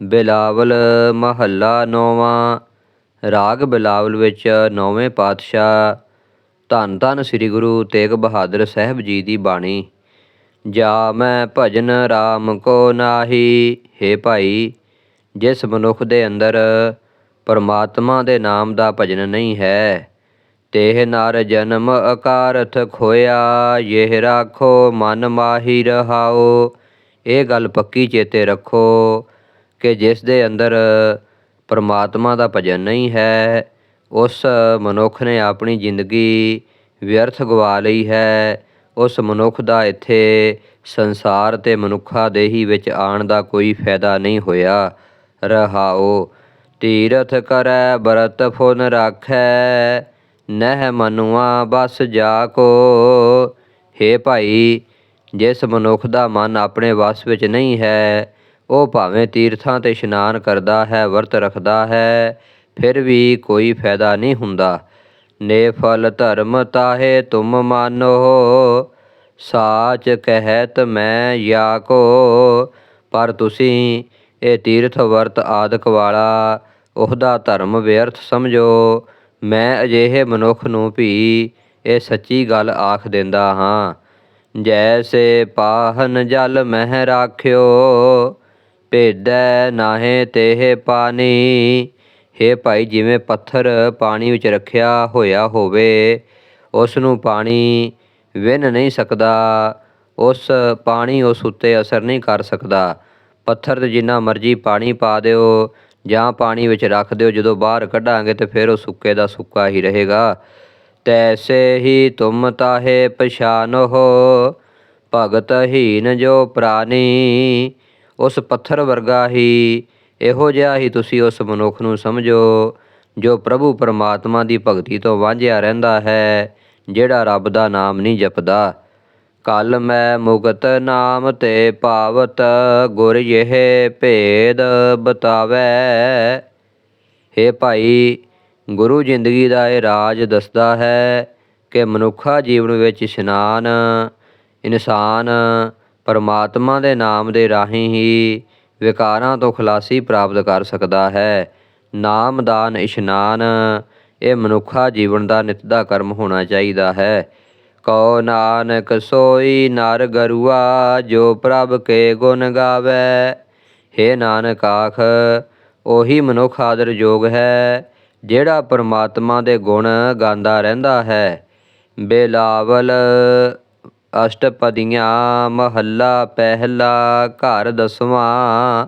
ਬਿਲਾਵਲ ਮਹੱਲਾ ਨੌਵਾਂ, ਰਾਗ ਬਿਲਾਵਲ ਵਿੱਚ ਨੌਵੇਂ ਪਾਤਸ਼ਾਹ, ਧੰਨ ਧੰਨ ਸ੍ਰੀ ਗੁਰੂ ਤੇਗ ਬਹਾਦਰ ਸਾਹਿਬ ਜੀ ਦੀ ਬਾਣੀ ਜਾ ਮੈਂ ਭਜਨ RAM ਕੋ ਨਾਹੀ हे ਭਾਈ, ਜਿਸ ਮਨੁੱਖ ਦੇ ਅੰਦਰ ਪਰਮਾਤਮਾ ਦੇ ਨਾਮ ਦਾ ਭਜਨ ਨਹੀਂ ਹੈ, ਤੇਹ ਨਰ ਜਨਮ ਅਕਾਰਥ ਖੋਇਆ ਇਹ ਰਾਖੋ ਮਨ ਮਾਹੀ ਰਹਾਓ, ਇਹ ਗੱਲ ਪੱਕੀ ਚੇਤੇ ਰੱਖੋ ਕਿ ਜਿਸ ਦੇ ਅੰਦਰ ਪਰਮਾਤਮਾ ਦਾ ਭਜਨ ਨਹੀਂ ਹੈ, ਉਸ ਮਨੁੱਖ ਨੇ ਆਪਣੀ ਜ਼ਿੰਦਗੀ ਵਿਅਰਥ ਗਵਾ ਲਈ ਹੈ। ਉਸ ਮਨੁੱਖ ਦਾ ਇੱਥੇ ਸੰਸਾਰ ਤੇ ਮਨੁੱਖਾ ਦੇਹੀ ਵਿੱਚ ਆਉਣ ਦਾ ਕੋਈ ਫਾਇਦਾ ਨਹੀਂ ਹੋਇਆ। ਰਹਾਓ ਤੀਰਥ ਕਰੈ, ਬਰਤ ਫੁਨ ਰਾਖੈ, ਨਹਿ ਮਨੁਆ ਬਸ ਜਾ ਕੋ ਹੇ ਭਾਈ, ਜਿਸ ਮਨੁੱਖ ਦਾ ਮਨ ਆਪਣੇ ਵਸ ਵਿੱਚ ਨਹੀਂ ਹੈ ਉਹ ਭਾਵੇਂ ਤੀਰਥਾਂ ਤੇ ਇਸ਼ਨਾਨ ਕਰਦਾ ਹੈ, ਵਰਤ ਰੱਖਦਾ ਹੈ, ਫਿਰ ਵੀ ਕੋਈ ਫਾਇਦਾ ਨਹੀਂ ਹੁੰਦਾ। ਨੇ ਫਲ ਧਰਮ ਤਾਹੇ ਤੁਮ ਮਾਨੋ, ਸਾਚ ਕਹਿਤ ਮੈਂ ਯਾ ਕੋ ਪਰ ਤੁਸੀਂ ਇਹ ਤੀਰਥ ਵਰਤ ਆਦਿਕ ਵਾਲਾ, ਉਹਦਾ ਧਰਮ ਵਿਅਰਥ ਸਮਝੋ। ਮੈਂ ਅਜਿਹੇ ਮਨੁੱਖ ਨੂੰ ਵੀ ਇਹ ਸੱਚੀ ਗੱਲ ਆਖ ਦਿੰਦਾ ਹਾਂ। ਜੈਸੇ ਪਾਹਨ ਜਲ ਮਹਿ ਰਾਖਿਓ ਭੇਦੈ ਨਾਹੇ ਤੇਹ ਪਾਣੀ। ਹੇ ਭਾਈ, ਜਿਵੇਂ ਪੱਥਰ ਪਾਣੀ ਵਿੱਚ ਰੱਖਿਆ ਹੋਇਆ ਹੋਵੇ ਉਸ ਨੂੰ ਪਾਣੀ ਵਿੰਨ ਨਹੀਂ ਸਕਦਾ। ਉਸ ਪਾਣੀ ਉਸ ਉੱਤੇ ਅਸਰ ਨਹੀਂ ਕਰ ਸਕਦਾ। ਪੱਥਰ ਤੇ ਜਿੰਨਾ ਮਰਜ਼ੀ ਪਾਣੀ ਪਾ ਦਿਓ, ਜਾਂ ਪਾਣੀ ਵਿੱਚ ਰੱਖ ਦਿਓ। ਜਦੋਂ ਬਾਹਰ ਕੱਢਾਂਗੇ ਤੇ ਫਿਰ ਉਹ ਸੁੱਕੇ ਦਾ ਸੁੱਕਾ ਹੀ ਰਹੇਗਾ। ਤੈਸੇ ਹੀ ਤੁਮ ਤਾਹੇ ਪਛਾਨੋ ਭਗਤ ਹੀਨ ਜੋ ਪ੍ਰਾਨੀ ਉਸ ਪੱਥਰ ਵਰਗਾ ਹੀ। ਇਹੋ ਜਿਹਾ ਹੀ ਤੁਸੀਂ ਉਸ ਮਨੁੱਖ ਨੂੰ ਸਮਝੋ, ਜੋ ਪ੍ਰਭੂ ਪਰਮਾਤਮਾ ਦੀ ਭਗਤੀ ਤੋਂ ਵਾਂਝਿਆ ਰਹਿੰਦਾ ਹੈ, ਜਿਹੜਾ ਰੱਬ ਦਾ ਨਾਮ ਨਹੀਂ ਜਪਦਾ। ਕਲ ਮੈਂ ਮੁਕਤ ਨਾਮ ਤੇ ਭਾਵਤ ਗੁਰ ਇਹ ਭੇਦ ਬਤਾਵੇ। ਹੇ ਭਾਈ, ਗੁਰੂ ਜ਼ਿੰਦਗੀ ਦਾ ਇਹ ਰਾਜ ਦੱਸਦਾ ਹੈ ਕਿ ਮਨੁੱਖਾ ਜੀਵਨ ਵਿੱਚ ਇਸ਼ਨਾਨ, ਇਨਸਾਨ ਪਰਮਾਤਮਾ ਦੇ ਨਾਮ ਦੇ ਰਾਹੀਂ ਹੀ ਵਿਕਾਰਾਂ ਤੋਂ ਖਲਾਸੀ ਪ੍ਰਾਪਤ ਕਰ ਸਕਦਾ ਹੈ। ਨਾਮਦਾਨ ਇਸ਼ਨਾਨ, ਇਹ ਮਨੁੱਖਾ ਜੀਵਨ ਦਾ ਨਿਤ ਦਾ ਕਰਮ ਹੋਣਾ ਚਾਹੀਦਾ ਹੈ। ਕਉ ਨਾਨਕ ਸੋਈ ਨਰ ਗਰੂਆ, ਜੋ ਪ੍ਰਭ ਕੇ ਗੁਣ ਗਾਵੇ। ਹੇ ਨਾਨਕ ਆਖ, ਉਹੀ ਮਨੁੱਖ ਆਦਰ ਯੋਗ ਹੈ, ਜਿਹੜਾ ਪਰਮਾਤਮਾ ਦੇ ਗੁਣ ਗਾਉਂਦਾ ਰਹਿੰਦਾ ਹੈ। ਬੇਲਾਵਲ ਅਸ਼ਟਪਦੀਆਂ ਮਹੱਲਾ ਪਹਿਲਾ ਘਰ ਦਸਵਾਂ,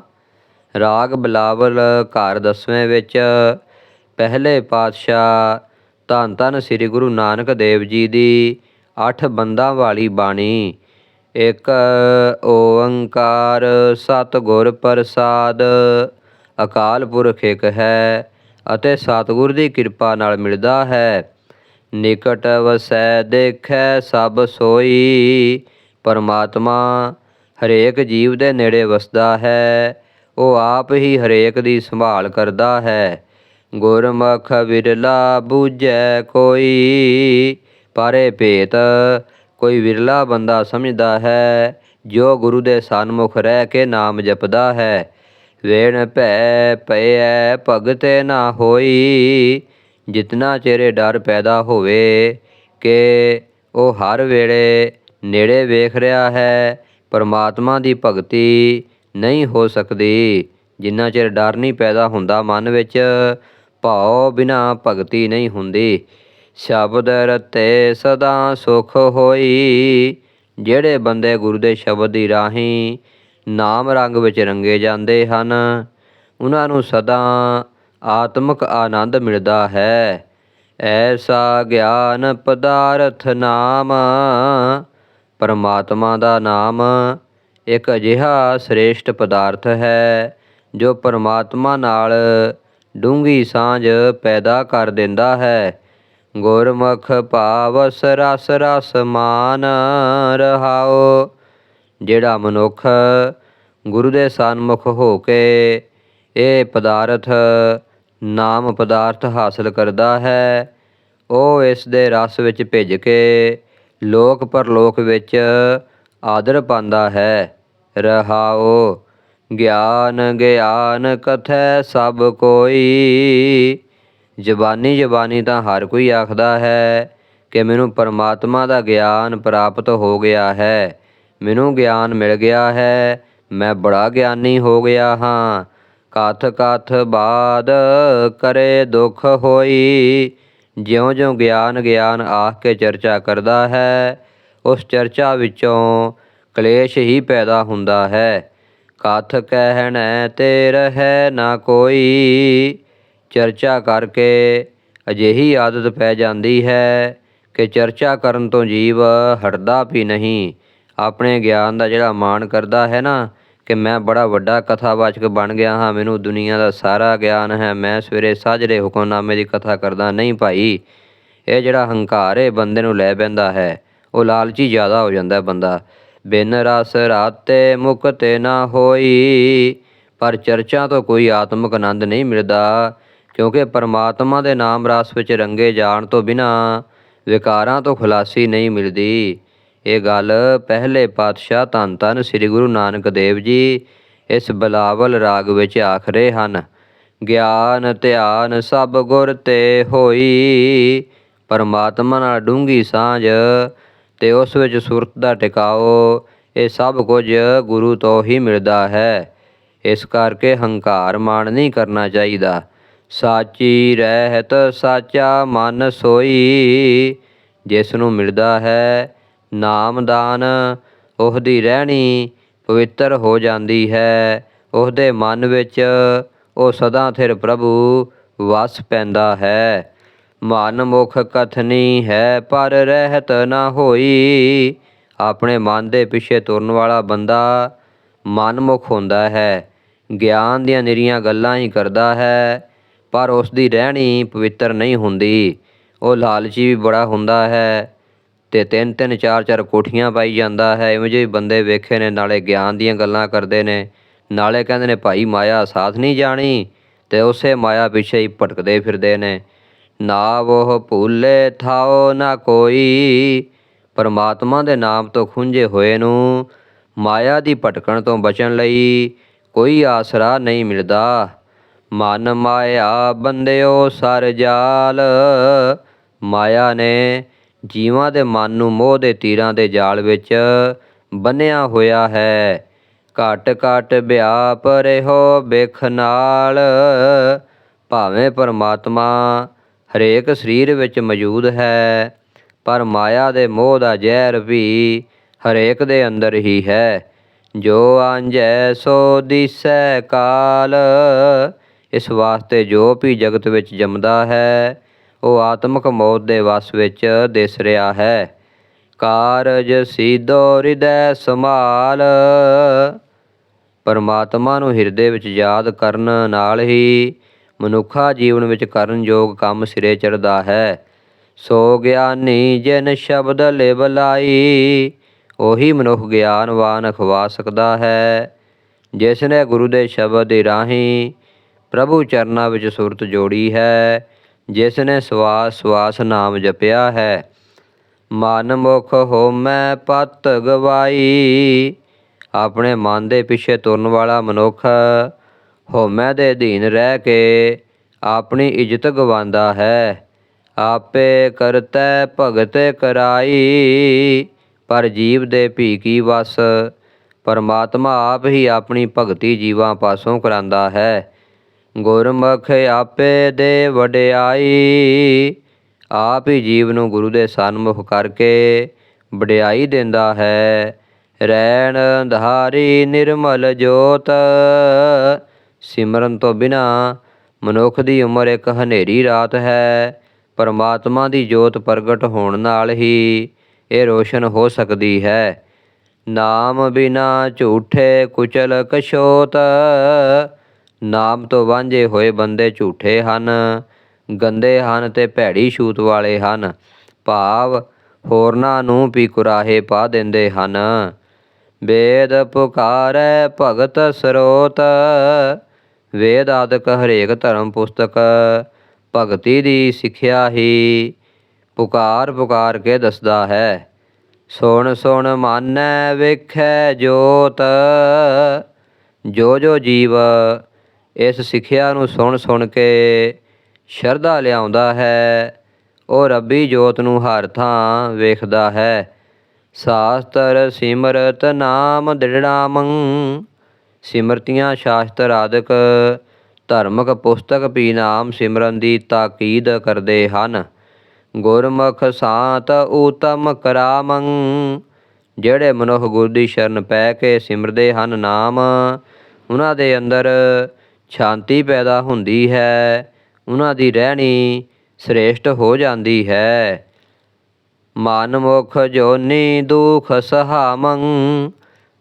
ਰਾਗ ਬਲਾਵਲ ਘਰ ਦਸਵੇਂ ਵਿੱਚ, ਪਹਿਲੇ ਪਾਤਸ਼ਾਹ ਧੰਨ ਧੰਨ ਸ੍ਰੀ ਗੁਰੂ ਨਾਨਕ ਦੇਵ ਜੀ ਦੀ ਅੱਠ ਬੰਦਾਂ ਵਾਲੀ ਬਾਣੀ, ਇੱਕ ਓੰਕਾਰ ਸਤਿਗੁਰ ਪ੍ਰਸਾਦ, ਅਕਾਲ ਪੁਰਖ ਇੱਕ ਹੈ ਅਤੇ ਸਤਿਗੁਰ ਦੀ ਕਿਰਪਾ ਨਾਲ ਮਿਲਦਾ ਹੈ। ਨਿਕਟ ਵਸੈ ਦੇਖੈ ਸਭ ਸੋਈ। ਪਰਮਾਤਮਾ ਹਰੇਕ ਜੀਵ ਦੇ ਨੇੜੇ ਵਸਦਾ ਹੈ, ਉਹ ਆਪ ਹੀ ਹਰੇਕ ਦੀ ਸੰਭਾਲ ਕਰਦਾ ਹੈ। ਗੁਰਮੁਖ ਵਿਰਲਾ ਬੂਝੈ ਕੋਈ, ਪਰੇ ਭੇਤ ਕੋਈ ਵਿਰਲਾ ਬੰਦਾ ਸਮਝਦਾ ਹੈ। ਜੋ ਗੁਰੂ ਦੇ ਸਨਮੁਖ ਰਹਿ ਕੇ ਨਾਮ ਜਪਦਾ ਹੈ, ਵੇਣ ਭੈ ਪਇਐ ਭਗਤੇ ਨਾ ਹੋਈ। ਜਿਤਨਾ ਚਿਹਰੇ ਡਰ ਪੈਦਾ ਹੋਵੇ ਕਿ ਉਹ ਹਰ ਵੇਲੇ ਨੇੜੇ ਵੇਖ ਰਿਹਾ ਹੈ, ਪਰਮਾਤਮਾ ਦੀ ਭਗਤੀ ਨਹੀਂ ਹੋ ਸਕਦੀ। ਜਿੰਨਾ ਚਿਰ ਡਰ ਨਹੀਂ ਪੈਦਾ ਹੁੰਦਾ ਮਨ ਵਿੱਚ, ਭਾਉ ਬਿਨਾ ਭਗਤੀ ਨਹੀਂ ਹੁੰਦੀ। ਸ਼ਬਦ ਰਤੇ ਸਦਾ ਸੁਖ ਹੋਈ। ਜਿਹੜੇ ਬੰਦੇ ਗੁਰੂ ਦੇ ਸ਼ਬਦ ਦੀ ਰਾਹੀਂ ਨਾਮ ਰੰਗ ਵਿੱਚ ਰੰਗੇ ਜਾਂਦੇ ਹਨ, ਉਹਨਾਂ ਨੂੰ ਸਦਾ ਆਤਮਕ ਆਨੰਦ ਮਿਲਦਾ ਹੈ। ਐਸਾ ਗਿਆਨ ਪਦਾਰਥ ਨਾਮ, ਪਰਮਾਤਮਾ ਦਾ ਨਾਮ ਇੱਕ ਅਜਿਹਾ ਸ੍ਰੇਸ਼ਟ ਪਦਾਰਥ ਹੈ, ਜੋ ਪਰਮਾਤਮਾ ਨਾਲ ਡੂੰਗੀ ਸਾਂਝ ਪੈਦਾ ਕਰ ਦਿੰਦਾ ਹੈ। ਗੁਰਮੁਖ ਭਾਵਸ ਰਸ ਰਸ ਮਾਨ ਰਹਾਓ ਜਿਹੜਾ ਮਨੁੱਖ ਗੁਰੂ ਦੇ ਸਨਮੁਖ ਹੋ ਕੇ ਇਹ ਪਦਾਰਥ ਨਾਮ ਪਦਾਰਥ ਹਾਸਲ ਕਰਦਾ ਹੈ। ਉਹ ਇਸ ਦੇ ਰਸ ਵਿੱਚ ਭਿੱਜ ਕੇ ਲੋਕ ਪਰਲੋਕ ਵਿੱਚ ਆਦਰ ਪਾਉਂਦਾ ਹੈ। ਰਹਾਓ ਗਿਆਨ ਗਿਆਨ ਕਥੈ ਸਭ ਕੋਈ। ਜ਼ਬਾਨੀ ਜ਼ਬਾਨੀ ਤਾਂ ਹਰ ਕੋਈ ਆਖਦਾ ਹੈ ਕਿ ਮੈਨੂੰ ਪਰਮਾਤਮਾ ਦਾ ਗਿਆਨ ਪ੍ਰਾਪਤ ਹੋ ਗਿਆ ਹੈ। ਮੈਨੂੰ ਗਿਆਨ ਮਿਲ ਗਿਆ ਹੈ, ਮੈਂ ਬੜਾ ਗਿਆਨੀ ਹੋ ਗਿਆ ਹਾਂ। ਕਥ ਕਥ ਬਾਦ ਕਰੇ ਦੁਖ ਹੋਈ। ਜਿਉਂ ਜਿਉਂ ਗਿਆਨ ਗਿਆਨ ਆਖ ਕੇ ਚਰਚਾ ਕਰਦਾ ਹੈ, ਉਸ ਚਰਚਾ ਵਿੱਚੋਂ ਕਲੇਸ਼ ਹੀ ਪੈਦਾ ਹੁੰਦਾ ਹੈ। ਕਥ ਕਹਿਣੈ ਤੇ ਰਹਿ ਨਾ ਕੋਈ। ਚਰਚਾ ਕਰਕੇ ਅਜਿਹੀ ਆਦਤ ਪੈ ਜਾਂਦੀ ਹੈ ਕਿ ਚਰਚਾ ਕਰਨ ਤੋਂ ਜੀਵ ਹਟਦਾ ਵੀ ਨਹੀਂ। ਆਪਣੇ ਗਿਆਨ ਦਾ ਜਿਹੜਾ ਮਾਣ ਕਰਦਾ ਹੈ ਨਾ ਕਿ ਮੈਂ ਬੜਾ ਵੱਡਾ ਕਥਾਵਾਚਕ ਬਣ ਗਿਆ ਹਾਂ, ਮੈਨੂੰ ਦੁਨੀਆ ਦਾ ਸਾਰਾ ਗਿਆਨ ਹੈ। ਮੈਂ ਸਵੇਰੇ ਸਾਜਰੇ ਹੁਕਮਨਾਮੇ ਦੀ ਕਥਾ ਕਰਦਾ, ਨਹੀਂ ਭਾਈ, ਇਹ ਜਿਹੜਾ ਹੰਕਾਰ ਹੈ ਬੰਦੇ ਨੂੰ ਲੈ ਪੈਂਦਾ ਹੈ। ਉਹ ਲਾਲਚੀ ਜ਼ਿਆਦਾ ਹੋ ਜਾਂਦਾ ਬੰਦਾ। ਬਿਨ ਰਸ ਰਾਤੇ ਮੁਕਤੇ ਨਾ ਹੋਈ, ਪਰ ਚਰਚਾ ਤੋਂ ਕੋਈ ਆਤਮਿਕ ਆਨੰਦ ਨਹੀਂ ਮਿਲਦਾ। ਕਿਉਂਕਿ ਪਰਮਾਤਮਾ ਦੇ ਨਾਮ ਰਸ ਵਿੱਚ ਰੰਗੇ ਜਾਣ ਤੋਂ ਬਿਨਾ ਵਿਕਾਰਾਂ ਤੋਂ ਖੁਲਾਸੀ ਨਹੀਂ ਮਿਲਦੀ। ਇਹ ਗੱਲ ਪਹਿਲੇ ਪਾਤਸ਼ਾਹ ਧੰਨ ਧੰਨ ਸ੍ਰੀ ਗੁਰੂ ਨਾਨਕ ਦੇਵ ਜੀ ਇਸ ਬਲਾਵਲ ਰਾਗ ਵਿੱਚ ਆਖ ਰਹੇ ਹਨ, ਗਿਆਨ ਧਿਆਨ ਸਭ ਗੁਰ ਤੇ ਹੋਈ, ਪਰਮਾਤਮਾ ਨਾਲ ਡੂੰਗੀ ਸਾਂਝ ਤੇ ਉਸ ਵਿੱਚ ਸੁਰਤ ਦਾ ਟਿਕਾਓ, ਇਹ ਸਭ ਕੁਝ ਗੁਰੂ ਤੋਂ ਹੀ ਮਿਲਦਾ ਹੈ। ਇਸ ਕਰਕੇ ਹੰਕਾਰ ਮਾਣ ਨਹੀਂ ਕਰਨਾ ਚਾਹੀਦਾ। ਸਾਚੀ ਰਹਿਤ ਸਾਚਾ ਮਨ ਸੋਈ, ਜਿਸ ਨੂੰ ਮਿਲਦਾ ਹੈ ਨਾਮਦਾਨ। ਉਹਦੀ ਰਹਿਣੀ ਪਵਿੱਤਰ ਹੋ ਜਾਂਦੀ ਹੈ। ਉਹਦੇ ਮਨ ਵਿੱਚ ਉਹ ਸਦਾ ਥਿਰ ਪ੍ਰਭੂ ਵਸ ਪੈਂਦਾ ਹੈ। ਮਨ ਮੁਖ ਕਥਨੀ ਹੈ, ਪਰ ਰਹਿਤ ਨਾ ਹੋਈ। ਆਪਣੇ ਮਨ ਦੇ ਪਿੱਛੇ ਤੁਰਨ ਵਾਲਾ ਬੰਦਾ ਮਨਮੁਖ ਹੁੰਦਾ ਹੈ। ਗਿਆਨ ਦੀਆਂ ਨਿਰੀਆਂ ਗੱਲਾਂ ਹੀ ਕਰਦਾ ਹੈ, ਪਰ ਉਸ ਦੀ ਰਹਿਣੀ ਪਵਿੱਤਰ ਨਹੀਂ ਹੁੰਦੀ। ਉਹ ਲਾਲਚੀ ਵੀ ਬੜਾ ਹੁੰਦਾ ਹੈ। ਤੇ ਤਿੰਨ ਤਿੰਨ ਚਾਰ ਚਾਰ ਕੋਠੀਆਂ ਪਾਈ ਜਾਂਦਾ ਹੈ। ਇਵੇਂ ਜਿਹੇ ਬੰਦੇ ਵੇਖੇ ਨੇ, ਨਾਲੇ ਗਿਆਨ ਦੀਆਂ ਗੱਲਾਂ ਕਰਦੇ ਨੇ। ਨਾਲੇ ਕਹਿੰਦੇ ਨੇ, ਭਾਈ ਮਾਇਆ ਸਾਥ ਨਹੀਂ ਜਾਣੀ। ਤੇ ਉਸੇ ਮਾਇਆ ਪਿੱਛੇ ਹੀ ਭਟਕਦੇ ਫਿਰਦੇ ਨੇ। ਨਾ ਉਹ ਭੂਲੇ ਥਾਓ ਨਾ ਕੋਈ। ਪਰਮਾਤਮਾ ਦੇ ਨਾਮ ਤੋਂ ਖੁੰਝੇ ਹੋਏ ਨੂੰ ਮਾਇਆ ਦੀ ਭਟਕਣ ਤੋਂ ਬਚਣ ਲਈ ਕੋਈ ਆਸਰਾ ਨਹੀਂ ਮਿਲਦਾ। ਮਨ ਮਾਇਆ ਬੰਦਿਓ, ਸਰ ਜਾਲ। ਮਾਇਆ ਨੇ ਜੀਵਾਂ ਦੇ ਮਨ ਨੂੰ ਮੋਹ ਦੇ ਤੀਰਾਂ ਦੇ ਜਾਲ ਵਿੱਚ ਬੰਨਿਆ ਹੋਇਆ ਹੈ। ਘਟ ਘਟ ਵਿਆਪ ਰਹੋ ਬਿਖ ਨਾਲ। ਭਾਵੇਂ ਪਰਮਾਤਮਾ ਹਰੇਕ ਸਰੀਰ ਵਿੱਚ ਮੌਜੂਦ ਹੈ, ਪਰ ਮਾਇਆ ਦੇ ਮੋਹ ਦਾ ਜ਼ਹਿਰ ਵੀ ਹਰੇਕ ਦੇ ਅੰਦਰ ਹੀ ਹੈ। ਜੋ ਆਂਜੈ ਸੋ ਦਿਸੈ ਕਾਲ। ਇਸ ਵਾਸਤੇ ਜੋ ਵੀ ਜਗਤ ਵਿੱਚ ਜੰਮਦਾ ਹੈ ਉਹ ਆਤਮਕ ਮੌਤ ਦੇ ਵਸ ਵਿੱਚ ਦਿਸ ਰਿਹਾ ਹੈ। ਕਾਰਜ ਸੀਧੋ ਹਿਰਦੈ ਸੰਭਾਲ। ਪਰਮਾਤਮਾ ਨੂੰ ਹਿਰਦੇ ਵਿੱਚ ਯਾਦ ਕਰਨ ਨਾਲ ਹੀ ਮਨੁੱਖਾ ਜੀਵਨ ਵਿੱਚ ਕਰਨ ਯੋਗ ਕੰਮ ਸਿਰੇ ਚੜਦਾ ਹੈ। ਸੋ ਗਿਆਨੀ ਜਿਨ ਸ਼ਬਦ ਲਿਵਲਾਈ ਉਹੀ ਮਨੁੱਖ ਗਿਆਨਵਾਨ ਅਖਵਾ ਸਕਦਾ ਹੈ। ਜਿਸ ਨੇ ਗੁਰੂ ਦੇ ਸ਼ਬਦ ਦੀ ਰਾਹੀਂ ਪ੍ਰਭੂ ਚਰਨਾਂ ਵਿੱਚ ਸੁਰਤ ਜੋੜੀ ਹੈ ਜਿਸ ਨੇ ਸਵਾਸ ਸਵਾਸ ਨਾਮ ਜਪਿਆ ਹੈ, ਮਨ ਮੁਖ ਹੋਮੈ ਪਤ ਗਵਾਈ। ਆਪਣੇ ਮਨ ਦੇ ਪਿੱਛੇ ਤੁਰਨ ਵਾਲਾ ਮਨੁੱਖ ਹੋਮੈ ਦੇ ਅਧੀਨ ਰਹਿ ਕੇ ਆਪਣੀ ਇੱਜ਼ਤ ਗਵਾਉਂਦਾ ਹੈ। ਆਪੇ ਕਰਤੈ ਭਗਤ ਕਰਾਈ, ਪਰ ਜੀਵ ਦੇ ਭੀ ਕੀ ਵਸ, ਪਰਮਾਤਮਾ ਆਪ ਹੀ ਆਪਣੀ ਭਗਤੀ ਜੀਵਾਂ ਪਾਸੋਂ ਕਰਾਂਦਾ ਹੈ। ਗੁਰਮੁਖ ਆਪੇ ਦੇ ਵਡਿਆਈ, ਆਪ ਹੀ ਜੀਵ ਨੂੰ ਗੁਰੂ ਦੇ ਸਨਮੁਖ ਕਰਕੇ ਵਡਿਆਈ ਦਿੰਦਾ ਹੈ। ਰੈਣ ਧਾਰੀ ਨਿਰਮਲ ਜੋਤ, ਸਿਮਰਨ ਤੋਂ ਬਿਨਾ ਮਨੁੱਖ ਦੀ ਉਮਰ ਇੱਕ ਹਨੇਰੀ ਰਾਤ ਹੈ। ਪਰਮਾਤਮਾ ਦੀ ਜੋਤ ਪ੍ਰਗਟ ਹੋਣ ਨਾਲ ਹੀ ਇਹ ਰੋਸ਼ਨ ਹੋ ਸਕਦੀ ਹੈ। ਨਾਮ ਬਿਨਾ ਝੂਠੇ ਕੁਚਲ ਕਸ਼ੋਤ ਨਾਮ ਤੋਂ ਵਾਂਝੇ ਹੋਏ ਬੰਦੇ ਝੂਠੇ ਹਨ, ਗੰਦੇ ਹਨ ਤੇ ਭੈੜੀ ਛੂਤ ਵਾਲੇ ਹਨ। ਭਾਵ ਹੋਰਨਾਂ ਨੂੰ ਵੀ ਕੁਰਾਹੇ ਪਾ ਦਿੰਦੇ ਹਨ। ਵੇਦ ਪੁਕਾਰੈ ਭਗਤ ਸਰੋਤ, ਵੇਦ ਆਦਿਕ ਹਰੇਕ ਧਰਮ ਪੁਸਤਕ, ਭਗਤੀ ਦੀ ਸਿੱਖਿਆ ਹੀ ਪੁਕਾਰ ਪੁਕਾਰ ਕੇ ਦੱਸਦਾ ਹੈ। ਸੁਣ ਸੁਣ ਮਾਨੈ ਵੇਖੈ ਜੋਤ, ਜੋ ਜੋ ਜੀਵ ਇਸ ਸਿੱਖਿਆ ਨੂੰ ਸੁਣ ਸੁਣ ਕੇ ਸ਼ਰਧਾ ਲਿਆਉਂਦਾ ਹੈ, ਉਹ ਰੱਬੀ ਜੋਤ ਨੂੰ ਹਰ ਥਾਂ ਵੇਖਦਾ ਹੈ। ਸ਼ਾਸਤਰ ਸਿਮਰਤ ਨਾਮ ਦ੍ਰਿੜਾਮੰ ਸਿਮਰਤੀਆਂ ਸ਼ਾਸਤਰ ਆਦਿਕ, ਧਰਮਕ ਪੁਸਤਕ ਵੀ ਨਾਮ ਸਿਮਰਨ ਦੀ ਤਾਕੀਦ ਕਰਦੇ ਹਨ। ਗੁਰਮੁਖ ਸਾਤ ਊਤਮ ਕਰਾਮੰ ਜਿਹੜੇ ਮਨੁੱਖ ਗੁਰ ਦੀ ਸ਼ਰਨ ਪੈ ਕੇ ਸਿਮਰਦੇ ਹਨ ਨਾਮ, ਉਹਨਾਂ ਦੇ ਅੰਦਰ ਸ਼ਾਂਤੀ ਪੈਦਾ ਹੁੰਦੀ ਹੈ, ਉਹਨਾਂ ਦੀ ਰਹਿਣੀ ਸ੍ਰੇਸ਼ਟ ਹੋ ਜਾਂਦੀ ਹੈ। ਮਨ ਮੁਖ ਜੋਨੀ ਦੁਖ ਸਹਾਮੰ,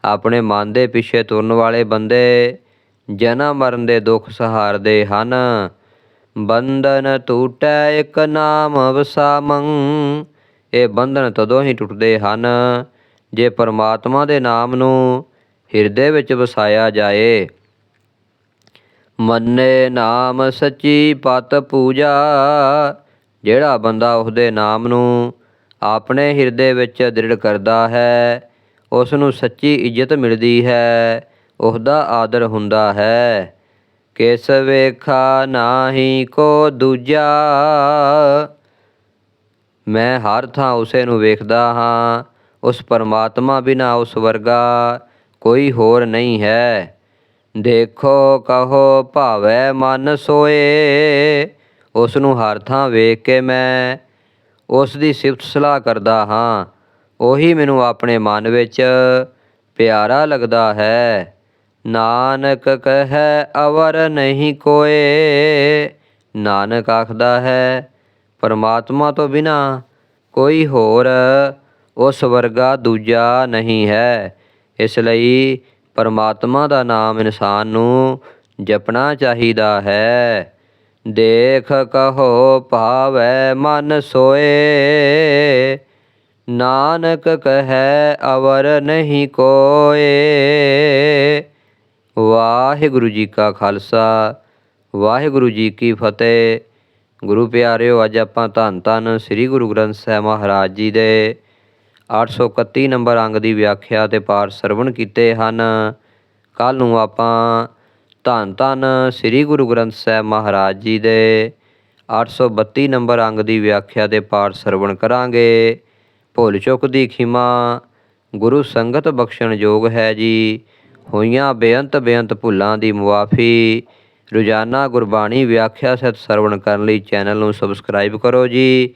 ਆਪਣੇ ਮਨ ਦੇ ਪਿੱਛੇ ਤੁਰਨ ਵਾਲੇ ਬੰਦੇ ਜਨਮ ਮਰਨ ਦੇ ਦੁੱਖ ਸਹਾਰਦੇ ਹਨ। ਬੰਧਨ ਟੂਟੈ ਇੱਕ ਨਾਮ ਵਸਾਮੰ, ਇਹ ਬੰਧਨ ਤਦੋਂ ਹੀ ਟੁੱਟਦੇ ਹਨ ਜੇ ਪਰਮਾਤਮਾ ਦੇ ਨਾਮ ਨੂੰ ਹਿਰਦੇ ਵਿੱਚ ਵਸਾਇਆ ਜਾਏ। ਮੰਨੇ ਨਾਮ ਸੱਚੀ ਪਤ ਪੂਜਾ, ਜਿਹੜਾ ਬੰਦਾ ਉਸਦੇ ਨਾਮ ਨੂੰ ਆਪਣੇ ਹਿਰਦੇ ਵਿੱਚ ਦ੍ਰਿੜ ਕਰਦਾ ਹੈ ਉਸ ਨੂੰ ਸੱਚੀ ਇੱਜ਼ਤ ਮਿਲਦੀ ਹੈ, ਉਸਦਾ ਆਦਰ ਹੁੰਦਾ ਹੈ। ਕਿਸ ਵੇਖਾ ਨਾਹੀ ਕੋ ਦੂਜਾ, ਮੈਂ ਹਰ ਥਾਂ ਉਸੇ ਨੂੰ ਵੇਖਦਾ ਹਾਂ, ਉਸ ਪਰਮਾਤਮਾ ਬਿਨਾ ਉਸ ਵਰਗਾ ਕੋਈ ਹੋਰ ਨਹੀਂ ਹੈ। ਦੇਖੋ ਕਹੋ ਭਾਵੈ ਮਨ ਸੋਏ ਉਸ ਨੂੰ ਹਰ ਥਾਂ ਵੇਖ ਕੇ ਮੈਂ ਉਸ ਦੀ ਸਿਫਤ ਸਲਾਹ ਕਰਦਾ ਹਾਂ। ਉਹੀ ਮੈਨੂੰ ਆਪਣੇ ਮਨ ਵਿੱਚ ਪਿਆਰਾ ਲੱਗਦਾ ਹੈ। ਨਾਨਕ ਕਹੈ, ਅਵਰ ਨਹੀਂ ਕੋਏ। ਨਾਨਕ ਆਖਦਾ ਹੈ, ਪਰਮਾਤਮਾ ਤੋਂ ਬਿਨਾ ਕੋਈ ਹੋਰ ਉਸ ਵਰਗਾ ਦੂਜਾ ਨਹੀਂ ਹੈ। ਇਸ ਲਈ ਪਰਮਾਤਮਾ ਦਾ ਨਾਮ ਇਨਸਾਨ ਨੂੰ ਜਪਣਾ ਚਾਹੀਦਾ ਹੈ। ਦੇਖ ਕਹੋ ਭਾਵੈ ਮਨ ਸੋਏ। ਨਾਨਕ ਕਹੈ ਅਵਰ ਨਹੀਂ ਕੋਏ। ਵਾਹਿਗੁਰੂ ਜੀ ਕਾ ਖਾਲਸਾ, ਵਾਹਿਗੁਰੂ ਜੀ ਕੀ ਫਤਿਹ। ਗੁਰੂ ਪਿਆਰਿਓ, ਅੱਜ ਆਪਾਂ ਧੰਨ ਧੰਨ ਸ੍ਰੀ ਗੁਰੂ ਗ੍ਰੰਥ ਸਾਹਿਬ ਮਹਾਰਾਜ ਜੀ ਦੇ 831 ਨੰਬਰ ਅੰਗ ਦੀ ਵਿਆਖਿਆ ਤੇ ਪਾਠ ਸਰਵਣ ਕੀਤੇ ਹਨ। ਕੱਲ ਨੂੰ ਆਪਾਂ ਧੰਨ ਧੰਨ ਸ੍ਰੀ ਗੁਰੂ ਗ੍ਰੰਥ ਸਾਹਿਬ ਮਹਾਰਾਜ ਜੀ ਦੇ 832 ਨੰਬਰ ਅੰਗ ਦੀ ਵਿਆਖਿਆ ਤੇ ਪਾਠ ਸਰਵਣ ਕਰਾਂਗੇ। ਭੁੱਲ ਚੁੱਕ ਦੀ ਖਿਮਾ, ਗੁਰੂ ਸੰਗਤ ਬਖਸ਼ਣ ਯੋਗ ਹੈ ਜੀ। ਹੋਈਆਂ ਬੇਅੰਤ ਬੇਅੰਤ ਭੁੱਲਾਂ ਦੀ ਮੁਆਫੀ, ਰੋਜ਼ਾਨਾ ਗੁਰਬਾਣੀ ਵਿਆਖਿਆ ਸਹਿਤ ਸਰਵਣ ਕਰਨ ਲਈ ਚੈਨਲ ਨੂੰ ਸਬਸਕ੍ਰਾਈਬ ਕਰੋ ਜੀ।